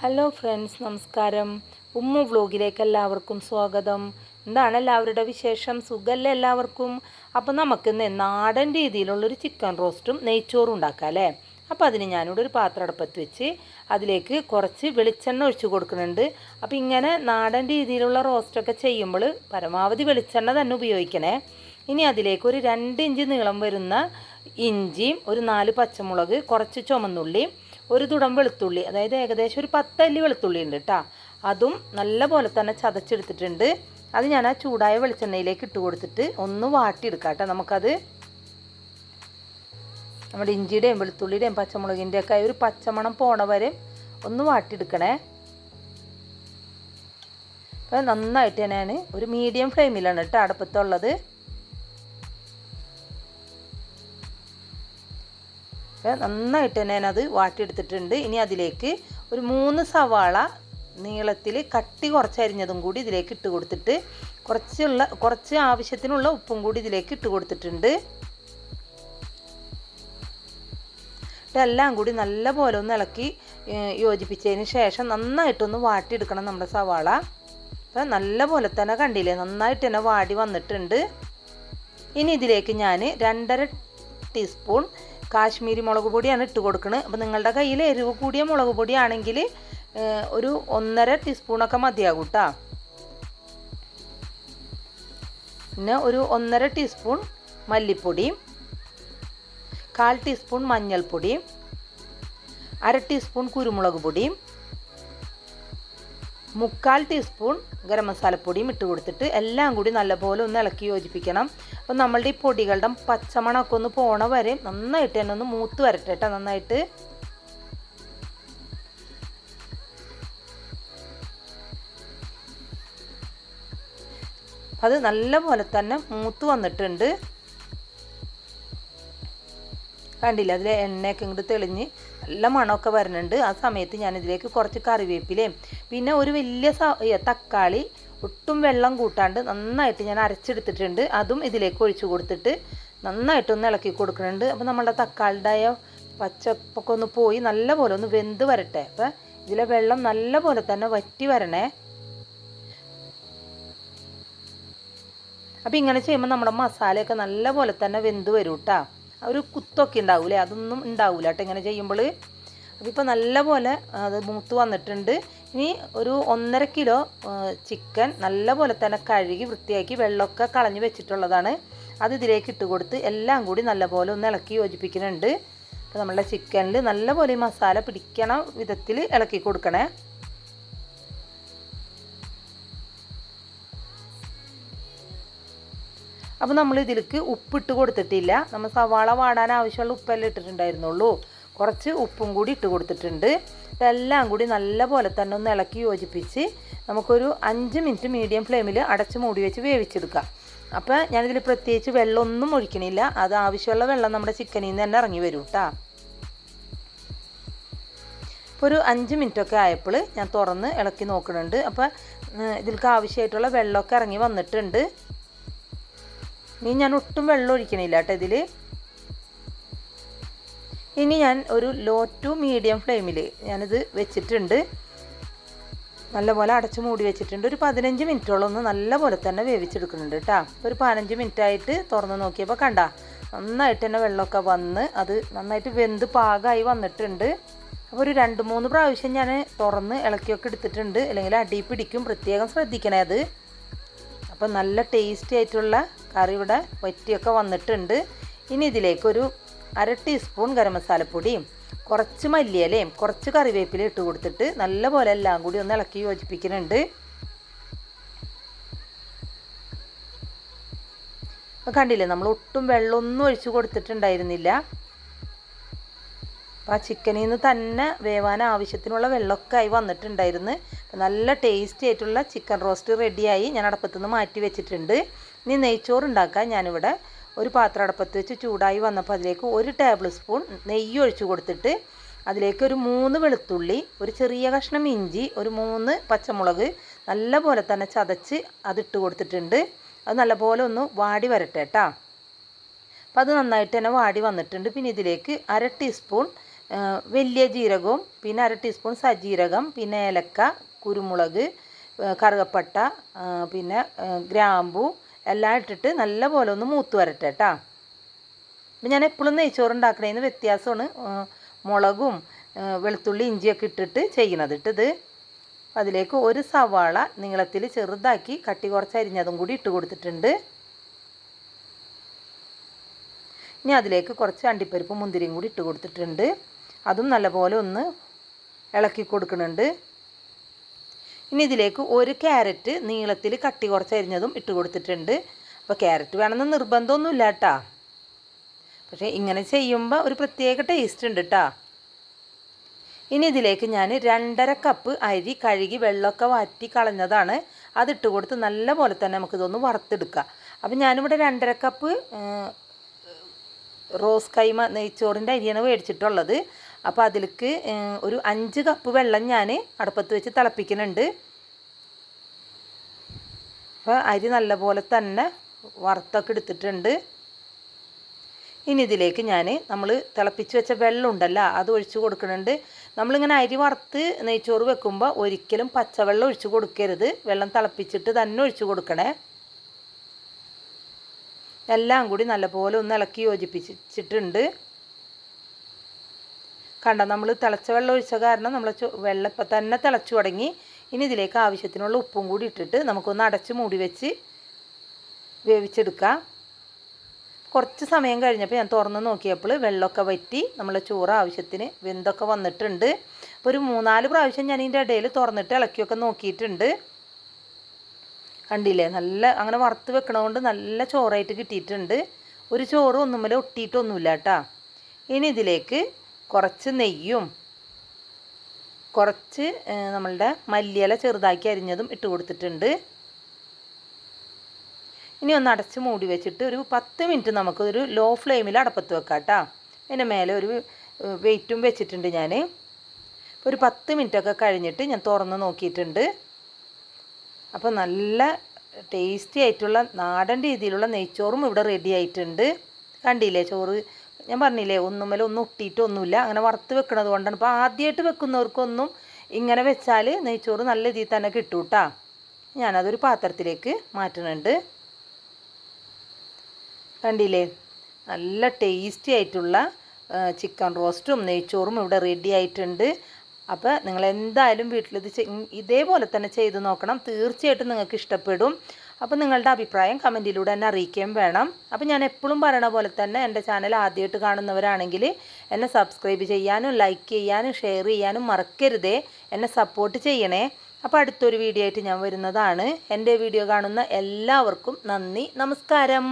Hello friends നമസ്കാരം. ഉമ്മ വ്ലോഗിലേക്ക് എല്ലാവർക്കും സ്വാഗതം. എന്താണ് എല്ലാവരുടെ വിശേഷം? സുഖമല്ലേ എല്ലാവർക്കും? അപ്പോൾ നമുക്കിന്ന് നാടൻ രീതിയിലുള്ളൊരു ചിക്കൻ റോസ്റ്റും നെയ്ച്ചോറും ഉണ്ടാക്കാം അല്ലേ? അപ്പോൾ അതിന് ഞാനിവിടെ ഒരു പാത്രം അടുപ്പത്ത് വെച്ച് അതിലേക്ക് കുറച്ച് വെളിച്ചെണ്ണ ഒഴിച്ച് കൊടുക്കുന്നുണ്ട്. അപ്പോൾ ഇങ്ങനെ നാടൻ രീതിയിലുള്ള റോസ്റ്റൊക്കെ ചെയ്യുമ്പോൾ പരമാവധി വെളിച്ചെണ്ണ തന്നെ ഉപയോഗിക്കണേ. ഇനി അതിലേക്ക് ഒരു രണ്ട് ഇഞ്ച് നീളം വരുന്ന ഇഞ്ചിയും ഒരു നാല് പച്ചമുളക് കുറച്ച് ചുമന്നുള്ളിയും ഒരു തുടം വെളുത്തുള്ളി അതായത് ഏകദേശം ഒരു പത്തല്ലി വെളുത്തുള്ളി ഉണ്ട് കേട്ടോ അതും നല്ല പോലെ തന്നെ ചതച്ചെടുത്തിട്ടുണ്ട്. അത് ഞാൻ ആ ചൂടായ വെളിച്ചെണ്ണയിലേക്ക് ഇട്ട് കൊടുത്തിട്ട് ഒന്ന് വാട്ടിയെടുക്കാം കേട്ടോ നമുക്കത് നമ്മുടെ ഇഞ്ചിയുടെയും വെളുത്തുള്ളിയുടെയും പച്ചമുളകിന്റെ ഒക്കെ ഒരു പച്ചമണം പോണ വരെ ഒന്ന് വാട്ടിയെടുക്കണേ. അപ്പോൾ നന്നായിട്ട് ഞാൻ ഒരു മീഡിയം ഫ്ലെയിമിലാണ് കേട്ടോ അടുപ്പത്തുള്ളത്. നന്നായിട്ട് തന്നെ ഞാനത് വാട്ടിയെടുത്തിട്ടുണ്ട് ഇനി അതിലേക്ക് ഒരു മൂന്ന് സവാള നീളത്തിൽ കട്ടി കുറച്ചരിഞ്ഞതും കൂടി ഇതിലേക്ക് ഇട്ട് കൊടുത്തിട്ട് കുറച്ചുള്ള കുറച്ച് ആവശ്യത്തിനുള്ള ഉപ്പും കൂടി ഇതിലേക്ക് ഇട്ട് കൊടുത്തിട്ടുണ്ട്. ഇതെല്ലാം കൂടി നല്ലപോലെ ഒന്ന് ഇളക്കി യോജിപ്പിച്ചതിന് ശേഷം നന്നായിട്ടൊന്ന് വാട്ടിയെടുക്കണം നമ്മുടെ സവാള. അപ്പം നല്ല പോലെ തന്നെ കണ്ടില്ലേ നന്നായിട്ട് തന്നെ വാടി വന്നിട്ടുണ്ട്. ഇനി ഇതിലേക്ക് ഞാൻ രണ്ടര ടീസ്പൂൺ കാശ്മീരി മുളക് പൊടിയാണ് ഇട്ട് കൊടുക്കുന്നത് അപ്പോൾ നിങ്ങളുടെ കയ്യിൽ എരിവ് കൂടിയ മുളക് പൊടിയാണെങ്കിൽ ഒരു ഒന്നര ടീസ്പൂണൊക്കെ മതിയാകും കേട്ടോ പിന്നെ ഒരു ഒന്നര ടീസ്പൂൺ മല്ലിപ്പൊടിയും കാൽ ടീസ്പൂൺ മഞ്ഞൾപ്പൊടിയും അര ടീസ്പൂൺ കുരുമുളക് പൊടിയും മുക്കാൽ ടീസ്പൂൺ ഗരം മസാലപ്പൊടിയും ഇട്ട് കൊടുത്തിട്ട് എല്ലാം കൂടി നല്ലപോലെ ഒന്ന് ഇളക്കി യോജിപ്പിക്കണം. അപ്പം നമ്മളുടെ ഈ പൊടികളുടെ പച്ചമണമൊക്കെ ഒന്ന് പോണ വരെ നന്നായിട്ട് തന്നെ ഒന്ന് മൂത്ത് വരട്ടെ കേട്ടോ നന്നായിട്ട്. അത് നല്ലപോലെ തന്നെ മൂത്ത് വന്നിട്ടുണ്ട്. കണ്ടില്ല അതിലെ എണ്ണയൊക്കെ ഇങ്ങോട്ട് തെളിഞ്ഞ് നല്ല മണമൊക്കെ വരുന്നുണ്ട് ആ സമയത്ത് ഞാൻ ഇതിലേക്ക് കുറച്ച് കറിവേപ്പിലയും പിന്നെ ഒരു വലിയ തക്കാളി ഒട്ടും വെള്ളം കൂട്ടാണ്ട് നന്നായിട്ട് ഞാൻ അരച്ചെടുത്തിട്ടുണ്ട്. അതും ഇതിലേക്ക് ഒഴിച്ചു കൊടുത്തിട്ട് നന്നായിട്ടൊന്ന് ഇളക്കി കൊടുക്കുന്നുണ്ട്. അപ്പോൾ നമ്മളുടെ തക്കാളിയുടെ പച്ചപ്പൊക്കെ ഒന്ന് പോയി നല്ല പോലെ ഒന്ന് വെന്ത് വരട്ടെ. അപ്പം ഇതിലെ വെള്ളം നല്ല പോലെ തന്നെ വറ്റി വരണേ. അപ്പോൾ ഇങ്ങനെ ചെയ്യുമ്പോൾ നമ്മുടെ മസാലയൊക്കെ നല്ല പോലെ തന്നെ വെന്ത് വരും കേട്ടോ ഒരു കുത്തൊക്കെ ഉണ്ടാവൂലേ? അതൊന്നും ഉണ്ടാവില്ല കേട്ടോ ഇങ്ങനെ ചെയ്യുമ്പോൾ അപ്പോൾ ഇപ്പോൾ നല്ല പോലെ അത് മൂത്ത് വന്നിട്ടുണ്ട്. ഇനി ഒരു ഒന്നര കിലോ ചിക്കൻ നല്ലപോലെ തന്നെ കഴുകി വൃത്തിയാക്കി വെള്ളമൊക്കെ കളഞ്ഞ് വെച്ചിട്ടുള്ളതാണ്. അത് ഇതിലേക്ക് ഇട്ട് കൊടുത്ത് എല്ലാം കൂടി നല്ലപോലെ ഒന്ന് ഇളക്കി യോജിപ്പിക്കുന്നുണ്ട്. അപ്പോൾ നമ്മളുടെ ചിക്കനിൽ നല്ലപോലെ മസാല പിടിക്കണ വിധത്തിൽ ഇളക്കി കൊടുക്കണേ. അപ്പോൾ നമ്മൾ ഇതിലേക്ക് ഉപ്പിട്ട് കൊടുത്തിട്ടില്ല. നമ്മൾ സവാള വാടാൻ ആവശ്യമുള്ള ഉപ്പെല്ലാം ഇട്ടിട്ടുണ്ടായിരുന്നുള്ളൂ. കുറച്ച് ഉപ്പും കൂടി ഇട്ട് കൊടുത്തിട്ടുണ്ട്. ഇതെല്ലാം കൂടി നല്ലപോലെ തന്നെ ഒന്ന് ഇളക്കി യോജിപ്പിച്ച് നമുക്കൊരു അഞ്ച് മിനിറ്റ് മീഡിയം ഫ്ലെയിമിൽ അടച്ച് മൂടി വെച്ച് വേവിച്ചെടുക്കാം. അപ്പോൾ ഞാനിതിൽ പ്രത്യേകിച്ച് വെള്ളമൊന്നും ഒഴിക്കണില്ല. അത് ആവശ്യമുള്ള വെള്ളം നമ്മുടെ ചിക്കനിൽ നിന്ന് തന്നെ ഇറങ്ങി വരും കേട്ടോ ഇപ്പോൾ ഒരു അഞ്ച് മിനിറ്റൊക്കെ ആയപ്പോൾ ഞാൻ തുറന്ന് ഇളക്കി നോക്കുന്നുണ്ട്. അപ്പോൾ ഇതിൽക്ക് ആവശ്യമായിട്ടുള്ള വെള്ളമൊക്കെ ഇറങ്ങി വന്നിട്ടുണ്ട്. ഇനി ഞാൻ ഒട്ടും വെള്ളം ഒഴിക്കണില്ല കേട്ടോ ഇതിൽ ഇനി ഞാൻ ഒരു ലോ ടു മീഡിയം ഫ്ലെയിമിൽ ഞാനിത് വെച്ചിട്ടുണ്ട്. നല്ലപോലെ അടച്ചു മൂടി വെച്ചിട്ടുണ്ട്. ഒരു പതിനഞ്ച് മിനിറ്റോളം ഒന്ന് നല്ലപോലെ തന്നെ വേവിച്ചെടുക്കുന്നുണ്ട് കേട്ടോ. ഒരു പതിനഞ്ച് മിനിറ്റ് ആയിട്ട് തുറന്ന് നോക്കിയപ്പോൾ കണ്ട നന്നായിട്ട് തന്നെ വെള്ളമൊക്കെ വന്ന് അത് നന്നായിട്ട് വെന്ത് പാകമായി വന്നിട്ടുണ്ട്. അപ്പോൾ ഒരു രണ്ട് മൂന്ന് പ്രാവശ്യം ഞാൻ തുറന്ന് ഇളക്കിയൊക്കെ എടുത്തിട്ടുണ്ട്. അല്ലെങ്കിൽ അടി പിടിക്കും പ്രത്യേകം ശ്രദ്ധിക്കണേ അത്. അപ്പോൾ നല്ല ടേസ്റ്റി ആയിട്ടുള്ള കറി ഇവിടെ വറ്റിയൊക്കെ വന്നിട്ടുണ്ട്. ഇനി ഇതിലേക്കൊരു അര ടീസ്പൂൺ ഗരം മസാലപ്പൊടിയും കുറച്ച് മല്ലിയിലയും കുറച്ച് കറിവേപ്പില ഇട്ട് കൊടുത്തിട്ട് നല്ലപോലെ എല്ലാം കൂടി ഒന്ന് ഇളക്കി യോജിപ്പിക്കുന്നുണ്ട്. കണ്ടില്ലേ നമ്മൾ ഒട്ടും വെള്ളമൊന്നും ഒഴിച്ചു കൊടുത്തിട്ടുണ്ടായിരുന്നില്ല. അപ്പോൾ ആ ചിക്കനിൽ നിന്ന് തന്നെ വേവാൻ ആവശ്യത്തിനുള്ള വെള്ളമൊക്കെ ആയി വന്നിട്ടുണ്ടായിരുന്നു. നല്ല ടേസ്റ്റി ആയിട്ടുള്ള ചിക്കൻ റോസ്റ്റ് റെഡിയായി ഞാൻ അടപ്പത്തുനിന്ന് മാറ്റി വെച്ചിട്ടുണ്ട്. ഇനി നെയ്ച്ചോറ് ഉണ്ടാക്കാൻ ഞാനിവിടെ ഒരു പാത്രം അടപ്പത്ത് വെച്ച് ചൂടായി വന്നപ്പോൾ അതിലേക്ക് ഒരു ടേബിൾ സ്പൂൺ നെയ്യ് ഒഴിച്ചു കൊടുത്തിട്ട് അതിലേക്ക് ഒരു മൂന്ന് വെളുത്തുള്ളി ഒരു ചെറിയ കഷ്ണം ഇഞ്ചി ഒരു മൂന്ന് പച്ചമുളക് നല്ലപോലെ തന്നെ ചതച്ച് അതിട്ട് കൊടുത്തിട്ടുണ്ട്. അത് നല്ലപോലെ ഒന്ന് വാടി വരട്ടെ കേട്ടോ അപ്പോൾ അത് നന്നായിട്ട് തന്നെ വാടി വന്നിട്ടുണ്ട്. പിന്നെ ഇതിലേക്ക് അര ടീസ്പൂൺ വലിയ ജീരകവും പിന്നെ അര ടീസ്പൂൺ സജീരകം പിന്നെ ഏലക്ക കുരുമുളക് കറുകപ്പട്ട പിന്നെ ഗ്രാമ്പു എല്ലാം ഇട്ടിട്ട് നല്ല പോലെ ഒന്ന് മൂത്ത് വരട്ടെ കേട്ടോ അപ്പം ഞാൻ എപ്പോഴും നെയ്ച്ചോറ് ഉണ്ടാക്കണേന്ന് വ്യത്യാസമാണ് മുളകും വെളുത്തുള്ളി ഇഞ്ചിയൊക്കെ ഇട്ടിട്ട് ചെയ്യണത്. ഇട്ടത് അതിലേക്ക് ഒരു സവാള നീളത്തിൽ ചെറുതാക്കി കട്ടി കുറച്ച് അരിഞ്ഞതും കൂടി ഇട്ട് കൊടുത്തിട്ടുണ്ട്. ഇനി അതിലേക്ക് കുറച്ച് അണ്ടിപ്പരിപ്പ് മുന്തിരിയും കൂടി ഇട്ട് കൊടുത്തിട്ടുണ്ട്. അതും നല്ലപോലെ ഒന്ന് ഇളക്കി കൊടുക്കുന്നുണ്ട്. ഇനി ഇതിലേക്ക് ഒരു ക്യാരറ്റ് നീളത്തിൽ കട്ടി കുറച്ച് അരിഞ്ഞതും ഇട്ട് കൊടുത്തിട്ടുണ്ട്. അപ്പോൾ ക്യാരറ്റ് വേണമെന്ന് നിർബന്ധമൊന്നുമില്ല കേട്ടാ. പക്ഷേ ഇങ്ങനെ ചെയ്യുമ്പോൾ ഒരു പ്രത്യേക ടേസ്റ്റ് ഉണ്ട് കേട്ടോ ഇനി ഇതിലേക്ക് ഞാൻ രണ്ടര കപ്പ് അരി കഴുകി വെള്ളമൊക്കെ വാറ്റി കളഞ്ഞതാണ്. അതിട്ട് കൊടുത്ത് നല്ല പോലെ തന്നെ നമുക്കിതൊന്ന് വറുത്തെടുക്കാം. അപ്പം ഞാനിവിടെ രണ്ടര കപ്പ് റോസ് കൈമ നെയ്ച്ചോറിന്റെ അരിയാണ് മേടിച്ചിട്ടുള്ളത്. അപ്പോൾ അതിലേക്ക് ഒരു അഞ്ച് കപ്പ് വെള്ളം ഞാൻ അടുപ്പത്ത് വെച്ച് തിളപ്പിക്കുന്നുണ്ട്. അപ്പോൾ അരി നല്ലപോലെ തന്നെ വറുത്തൊക്കെ എടുത്തിട്ടുണ്ട്. ഇനി ഇതിലേക്ക് ഞാൻ നമ്മൾ തിളപ്പിച്ച് വെച്ച വെള്ളം ഉണ്ടല്ലോ അത് ഒഴിച്ച് കൊടുക്കുന്നുണ്ട്. നമ്മളിങ്ങനെ അരി വറുത്ത് നെയ്ച്ചോറ് വെക്കുമ്പോൾ ഒരിക്കലും പച്ചവെള്ളം ഒഴിച്ച് കൊടുക്കരുത്. വെള്ളം തിളപ്പിച്ചിട്ട് തന്നെ ഒഴിച്ച് കൊടുക്കണേ. എല്ലാം കൂടി നല്ലപോലെ ഒന്ന് ഇളക്കി യോജിപ്പിച്ചിട്ടുണ്ട്. കണ്ട നമ്മൾ തിളച്ച വെള്ളം ഒഴിച്ച കാരണം നമ്മൾ വെള്ളം ഇപ്പം തന്നെ തിളച്ചു തുടങ്ങി. ഇനി ഇതിലേക്ക് ആവശ്യത്തിനുള്ള ഉപ്പും കൂടി ഇട്ടിട്ട് നമുക്കൊന്ന് അടച്ച് മൂടി വെച്ച് വേവിച്ചെടുക്കാം. കുറച്ച് സമയം കഴിഞ്ഞപ്പോൾ ഞാൻ തുറന്ന് നോക്കിയപ്പോൾ വെള്ളമൊക്കെ വറ്റി നമ്മളെ ചോറ് ആവശ്യത്തിന് വെന്തൊക്കെ വന്നിട്ടുണ്ട്. അപ്പോൾ ഒരു മൂന്നാൽ പ്രാവശ്യം ഞാൻ ഇതിന്റെ ഇടയിൽ തുറന്നിട്ട് ഇളക്കിയൊക്കെ നോക്കിയിട്ടുണ്ട്. കണ്ടില്ലേ? നല്ല അങ്ങനെ വറുത്ത് വെക്കണതുകൊണ്ട് നല്ല ചോറായിട്ട് കിട്ടിയിട്ടുണ്ട്. ഒരു ചോറ് ഒന്നുമല്ല ഒട്ടിയിട്ടൊന്നുമില്ല കേട്ടോ. ഇനി ഇതിലേക്ക് കുറച്ച് നെയ്യും കുറച്ച് നമ്മളുടെ മല്ലിയില ചെറുതാക്കി അരിഞ്ഞതും ഇട്ട് കൊടുത്തിട്ടുണ്ട്. ഇനി ഒന്ന് അടച്ച് മൂടി വെച്ചിട്ട് ഒരു പത്ത് മിനിറ്റ് നമുക്ക് ഒരു ലോ ഫ്ലെയിമിൽ അടപ്പത്ത് വെക്കാം കേട്ടോ. അതിന്റെ മേലെ ഒരു വെയിറ്റും വെച്ചിട്ടുണ്ട് ഞാൻ ഒരു പത്ത് മിനിറ്റൊക്കെ കഴിഞ്ഞിട്ട് ഞാൻ തുറന്ന് നോക്കിയിട്ടുണ്ട്. അപ്പോൾ നല്ല ടേസ്റ്റി ആയിട്ടുള്ള നാടൻ രീതിയിലുള്ള നെയ്ച്ചോറും ഇവിടെ റെഡി ആയിട്ടുണ്ട്. കണ്ടില്ലേ ചോറ് ഞാൻ പറഞ്ഞില്ലേ ഒന്നുമല്ല ഒന്നും ഒട്ടിയിട്ടൊന്നുമില്ല. അങ്ങനെ വറുത്ത് വെക്കണത് കൊണ്ടാണ്. അപ്പോൾ ആദ്യമായിട്ട് വെക്കുന്നവർക്കൊന്നും ഇങ്ങനെ വെച്ചാൽ നെയ്ച്ചോറ് നല്ല രീതിയിൽ തന്നെ കിട്ടും കേട്ടോ ഞാനതൊരു പാത്രത്തിലേക്ക് മാറ്റുന്നുണ്ട് കണ്ടില്ലേ? നല്ല ടേസ്റ്റി ആയിട്ടുള്ള ചിക്കൻ റോസ്റ്റും നെയ്ച്ചോറും ഇവിടെ റെഡി ആയിട്ടുണ്ട്. അപ്പോൾ നിങ്ങൾ എന്തായാലും വീട്ടിലിത് ഇതേപോലെ തന്നെ ചെയ്ത് നോക്കണം. തീർച്ചയായിട്ടും നിങ്ങൾക്ക് ഇഷ്ടപ്പെടും. അപ്പോൾ നിങ്ങളുടെ അഭിപ്രായം കമന്റിലൂടെ എന്നെ അറിയിക്കുകയും വേണം. അപ്പോൾ ഞാൻ എപ്പോഴും പറയണ പോലെ തന്നെ എന്റെ ചാനൽ ആദ്യമായിട്ട് കാണുന്നവരാണെങ്കിൽ എന്നെ സബ്സ്ക്രൈബ് ചെയ്യാനും ലൈക്ക് ചെയ്യാനും ഷെയർ ചെയ്യാനും മറക്കരുതേ. എന്നെ സപ്പോർട്ട് ചെയ്യണേ. അപ്പോൾ അടുത്തൊരു വീഡിയോ ആയിട്ട് ഞാൻ വരുന്നതാണ്. എന്റെ വീഡിയോ കാണുന്ന എല്ലാവർക്കും നന്ദി. നമസ്കാരം.